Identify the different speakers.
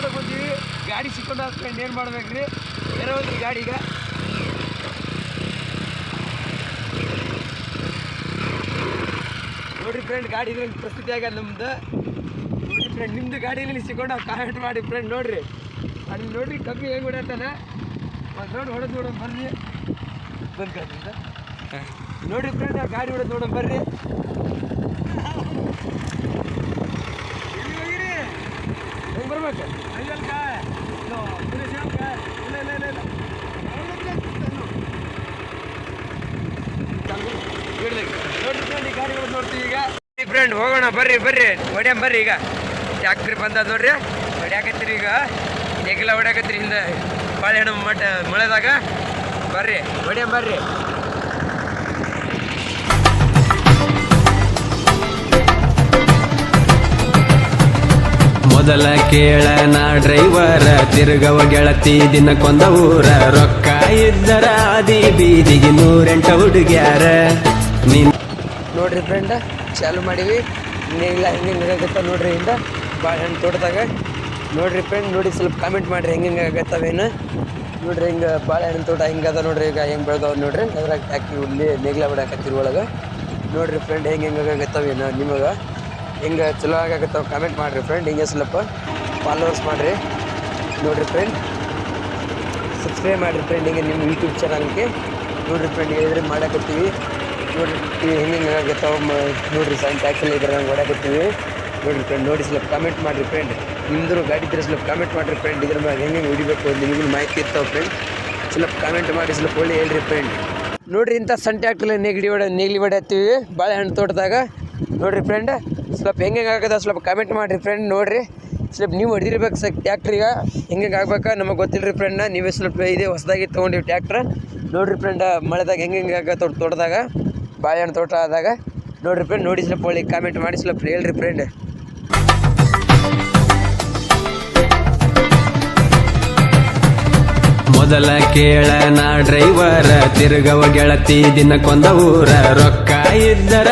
Speaker 1: ನೋಡಕ್ ಬಂದೀವಿ. ಗಾಡಿ ಸಿಕ್ಕೊಂಡು ಹಾಕ್ಕೊಂಡು ಏನು ಮಾಡ್ಬೇಕ್ರಿ ಬೇರೆ ಒಂದು ಗಾಡಿ ಈಗ. ನೋಡ್ರಿ ಫ್ರೆಂಡ್ ಗಾಡಿ ಇದ್ರಲ್ಲಿ ಪ್ರಸ್ತುತಿ ಆಗ್ಯದ ನಮ್ದು. ನೋಡಿ ಫ್ರೆಂಡ್ ನಿಮ್ದು ಗಾಡಿಯಲ್ಲಿ ಸಿಕ್ಕೊಂಡು ಕಾಮೆಂಟ್ ಮಾಡಿ ಫ್ರೆಂಡ್ ನೋಡಿರಿ. ಅಲ್ಲಿ ನೋಡಿರಿ, ಕಮ್ಮಿ ಹೇಗೆ ಹೊಡ್ಯಾತಾನ ಒಂದು ನೋಡಿ ಹೊಡೆದು ನೋಡೋಣ, ಬರ್ರಿ. ಬಂದ್ ನೋಡಿರಿ ನೋಡ್ರಿ ಫ್ರೆಂಡ್ ಆ ಗಾಡಿ ಹೊಡೆದು ನೋಡೋಣ, ಬರ್ರಿ ಹೆಂಗ್ ಬರ್ಬೇಕು ಈಗ ಫ್ರೆಂಡ್ ಹೋಗೋಣ, ಬರ್ರಿ ಬರ್ರಿ. ಹೊಡ್ಯಾಂ ಬರ್ರಿ ಈಗ. ಟ್ಯಾಕ್ಟ್ರಿ ಬಂದದ ನೋಡ್ರಿ? ಹೊಡ್ಯಾಕತ್ತೀರಿ ಈಗ. ನೆಗಲ ಹೊಡ್ಯಾಕತ್ತೀರಿ ಹಿಂದೆ. ಬಾಳೆಹಣ್ಣು ಮಟ್ಟ ಮಳೆದಾಗ. ಬರ್ರಿ ಹೊಡ್ಯಾಂ ಬರ್ರಿ.
Speaker 2: ಮೊದಲ ಕೇಳನ ಡ್ರೈವರ, ತಿರುಗವ ಗೆಳತಿ ದಿನಕ್ಕೊಂದ ಊರ. ರೊಕ್ಕ ಇದ್ದರ ಆದಿ ಬೀದಿಗೆ ನೂರೆಂಟ ಹುಡುಗ್ಯಾರ. ನಿನ್
Speaker 1: ನೋಡ್ರಿ ಫ್ರೆಂಡ್ ಚಾಲು ಮಾಡಿವಿ. ಹಿಂಗೆಲ್ಲ ಹಿಂಗೆ ಆಗತ್ತ ನೋಡ್ರಿ ಇಂದ. ಬಾಳೆಹಣ್ಣು ತೋಟದಾಗ. ನೋಡ್ರಿ ಫ್ರೆಂಡ್ ನೋಡಿ ಸ್ವಲ್ಪ ಕಾಮೆಂಟ್ ಮಾಡ್ರಿ ಹೆಂಗೆ ಹೆಂಗೆ ಆಗತ್ತವೇನು ನೋಡ್ರಿ ಹಿಂಗೆ ಬಾಳೆಹಣ್ಣು ತೋಟ ಹಿಂಗದ ನೋಡ್ರಿ, ಈಗ ಹೆಂಗೆ ಬೆಳ್ದಾವ ನೋಡ್ರಿ. ಅದ್ರಾಗ ಹಾಕಿ ಇಲ್ಲಿ ನೇಗ್ಲ ಬಿಡಾಕತ್ತಿರ ಒಳಗೆ. ನೋಡ್ರಿ ಫ್ರೆಂಡ್ ಹೆಂಗೆ ಹೆಂಗೆ ಆಗತ್ತವೇನು ನಿಮಗೆ. ಹೆಂಗೆ ಚಲೋ ಆಗತ್ತವ ಕಾಮೆಂಟ್ ಮಾಡಿರಿ ಫ್ರೆಂಡ್ ಹಿಂಗೆ ಸ್ವಲ್ಪ ಫಾಲೋವರ್ಸ್ ಮಾಡ್ರಿ. ನೋಡ್ರಿ ಫ್ರೆಂಡ್ ಸಬ್ಸ್ಕ್ರೈಬ್ ಮಾಡಿರಿ ಫ್ರೆಂಡ್ ಹಿಂಗೆ ನಿಮ್ಮ ಯೂಟ್ಯೂಬ್ ಚಾನಲ್ಗೆ ನೋಡಿರಿ ಫ್ರೆಂಡ್ ಹೇಳಿದ್ರೆ ಮಾಡಾಕತ್ತೀವಿ. ನೋಡಿರಿ ಹಿಂಗೆ ಆಗತ್ತಾವ ನೋಡ್ರಿ ಸಣ್ಣ ಟ್ಯಾಕ್ಸಲ್ಲಿ ಇದ್ರೆ ನಂಗೆ ಓಡಾಕತ್ತೀವಿ. ನೋಡ್ರಿ ಫ್ರೆಂಡ್ ನೋಡಿ ಸ್ವಲ್ಪ ಕಾಮೆಂಟ್ ಮಾಡಿರಿ ಫ್ರೆಂಡ್ ನಿಮ್ದು ಗಾಡಿ ಇದ್ರೆ ಸ್ವಲ್ಪ ಕಾಮೆಂಟ್ ಮಾಡಿರಿ ಫ್ರೆಂಡ್ ಇದ್ರ ಮ್ಯಾಗ ಹೆಂಗೆ ಹೊಡಿಬೇಕು ನಿಮಗೂ ಮಾಹಿತಿ ಇರ್ತಾವೆ ಫ್ರೆಂಡ್ ಸ್ವಲ್ಪ ಕಾಮೆಂಟ್ ಮಾಡಿ, ಸ್ವಲ್ಪ ಒಳ್ಳೆ ಹೇಳ್ರಿ ಫ್ರೆಂಡ್ ನೋಡ್ರಿ ಇಂಥ ಸಣ್ಣ ಟ್ಯಾಕ್ಟ್ರಲ್ಲಿ ನೆಗಡಿ ಹೊಡೆ, ನೆಗಲಿ ಹೊಡ್ಯಾತೀವಿ ಬಾಳೆಹಣ್ಣು ತೋಟದಾಗ. ನೋಡ್ರಿ ಫ್ರೆಂಡ್ ಸ್ವಲ್ಪ ಹೆಂಗೆ ಆಗದ ಸ್ವಲ್ಪ ಕಾಮೆಂಟ್ ಮಾಡಿರಿ ಫ್ರೆಂಡ್ ನೋಡಿರಿ. ಸ್ವಲ್ಪ ನೀವು ಹೊಡೆದಿರ್ಬೇಕು ಸರ್ ಈಗ. ಹೆಂಗೆ ಆಗ್ಬೇಕಾ ನಮಗೆ ಗೊತ್ತಿಲ್ಲರಿ ಫ್ರೆಂಡ್ ನೀವೇ ಸ್ವಲ್ಪ ಇದೆ ಹೊಸದಾಗಿ ತೊಗೊಂಡಿವಿ ಟ್ಯಾಕ್ಟ್ರ್ ನೋಡ್ರಿ ಫ್ರೆಂಡ್ ಮಳೆದಾಗ ಹೆಂಗೆ ಹೆಂಗೆ ಆಗತ್ತೆ ತೋಟದಾಗ, ಬಾಳೆಹಣ್ಣು ತೋಟ ಆದಾಗ. ನೋಡ್ರಿ ಫ್ರೆಂಡ್ ನೋಡಿ ಸ್ವಲ್ಪ ಒಳ್ಳೆ ಕಾಮೆಂಟ್ ಮಾಡಿ, ಸ್ವಲ್ಪ ಹೇಳ್ರಿ ಫ್ರೆಂಡ್
Speaker 2: ಮೊದಲ ನಾ ಡ್ರೈವರ ತಿರುಗವ ಗೆಳತಿ ದಿನಕ್ಕೊಂದ ಊರ. ರೊಕ್ಕ ಇದ್ದರ